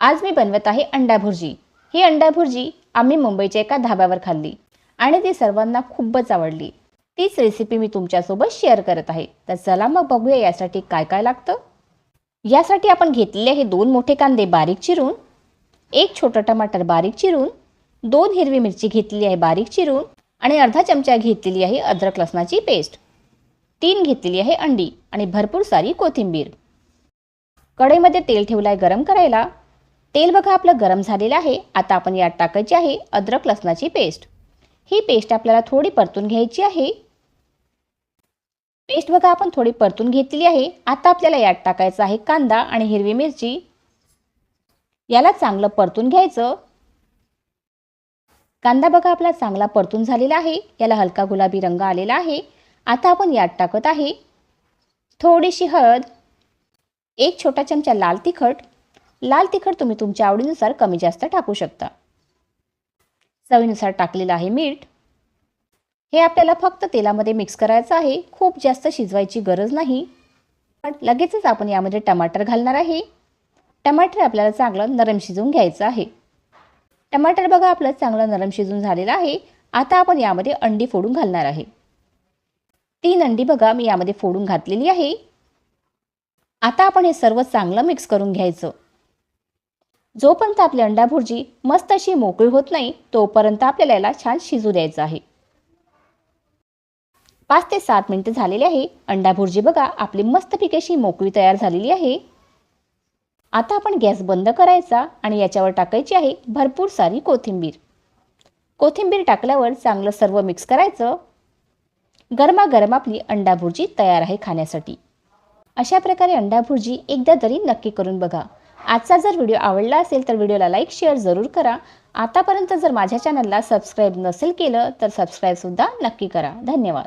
आज मी बनवत आहे अंडा भुर्जी. ही अंडा भुर्जी आम्ही मुंबईच्या एका धाब्यावर खाल्ली आणि ती सर्वांना खूपच आवडली. तीच रेसिपी मी तुमच्यासोबत शेअर करत आहे. तर चला मग बघूया यासाठी काय काय लागतं. यासाठी आपण घेतलेले हे दोन मोठे कांदे बारीक चिरून एक छोटं टमाटर बारीक चिरून दोन हिरवी मिरची घेतलेली आहे बारीक चिरून आणि अर्धा चमचा घेतलेली आहे अद्रक लसणाची पेस्ट तीन घेतलेली आहे अंडी आणि भरपूर सारी कोथिंबीर. कढईमध्ये तेल ठेवलं आहे गरम करायला. तेल बघा आपलं गरम झालेलं आहे. आता आपण यात टाकायची आहे अद्रक लसणाची पेस्ट. ही पेस्ट आपल्याला थोडी परतून घ्यायची आहे. पेस्ट बघा आपण थोडी परतून घेतली आहे. आता आपल्याला यात टाकायचं आहे कांदा आणि हिरवी मिरची. याला चांगलं परतून घ्यायचं. कांदा बघा आपला चांगला परतून झालेला आहे. याला हलका गुलाबी रंग आलेला आहे. आता आपण यात टाकत आहे थोडीशी हळद. एक छोटा चमचा लाल तिखट. लाल तिखट तुम्ही तुमच्या आवडीनुसार कमी जास्त टाकू शकता. चवीनुसार टाकलेलं आहे मीठ. हे आपल्याला फक्त तेलामध्ये मिक्स करायचं आहे. खूप जास्त शिजवायची गरज नाही. पण लगेचच आपण यामध्ये टमाटर घालणार आहे. टमाटर आपल्याला चांगलं नरम शिजवून घ्यायचं आहे. टमाटर बघा आपलं चांगलं नरम शिजून झालेलं आहे. आता आपण यामध्ये अंडी फोडून घालणार आहे. तीन अंडी बघा मी यामध्ये फोडून घातलेली आहे. आता आपण हे सर्व चांगलं मिक्स करून घ्यायचं. जोपर्यंत आपली अंडा भुर्जी मस्त अशी मोकळी होत नाही तोपर्यंत आपल्याला याला छान शिजू द्यायचं आहे. पाच ते सात मिनटं झालेली आहे. अंडा भुर्जी बघा आपली मस्तपैकी अशी मोकळी तयार झालेली आहे. आता आपण गॅस बंद करायचा आणि याच्यावर टाकायची आहे भरपूर सारी कोथिंबीर. कोथिंबीर टाकल्यावर चांगलं सर्व मिक्स करायचं. गरमागरम आपली अंडा भुर्जी तयार आहे खाण्यासाठी. अशा प्रकारे अंडा भुर्जी एकदा तरी नक्की करून बघा. आजचा जर व्हिडिओ आवडला असेल तर व्हिडिओला लाईक शेअर जरूर करा. आतापर्यंत जर माझ्या चॅनलला सबस्क्राईब नसेल केलं तर सबस्क्राईबसुद्धा नक्की करा. धन्यवाद.